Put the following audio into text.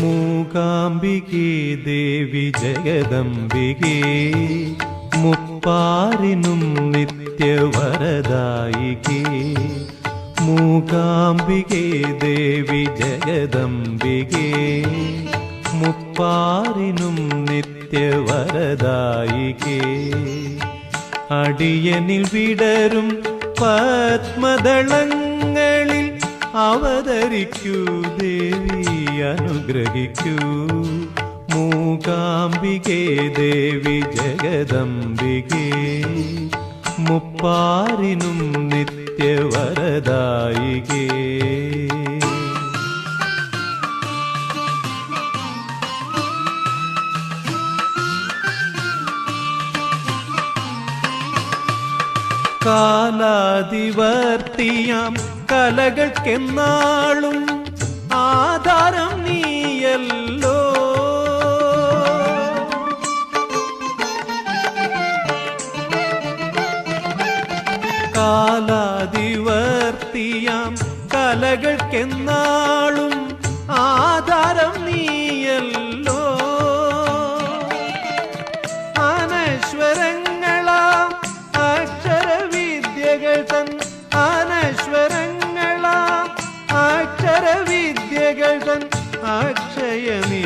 മൂകാംബികേ ദേവി ജഗദംബികേ മുപ്പാരിനും നിത്യവരദായികേ. മൂകാംബികേ ദേവി ജഗദംബികേ മുപ്പാരിനും നിത്യവരദായികേ. അടിയനിൽ വിടരും പത്മദളങ്ങളിൽ അവതരിക്കൂ ദേവി അനുഗ്രഹിക്കൂ. മൂകാംബികേ ദേവി ജഗദംബികേ. മുപ്പാരിനും നിത്യവരദായികേ. കാലാതിവർത്തിയാം കലകൾക്കെന്നാളും കാലാതിവർത്തിയാം. കലകൾക്കെന്നാളും ആധാരം നീയല്ലോ. അനശ്വരങ്ങളാം അക്ഷരവിദ്യകൾ തൻ അനശ്വരങ്ങളാം അക്ഷരവിദ്യകൾ തൻ അക്ഷയമീ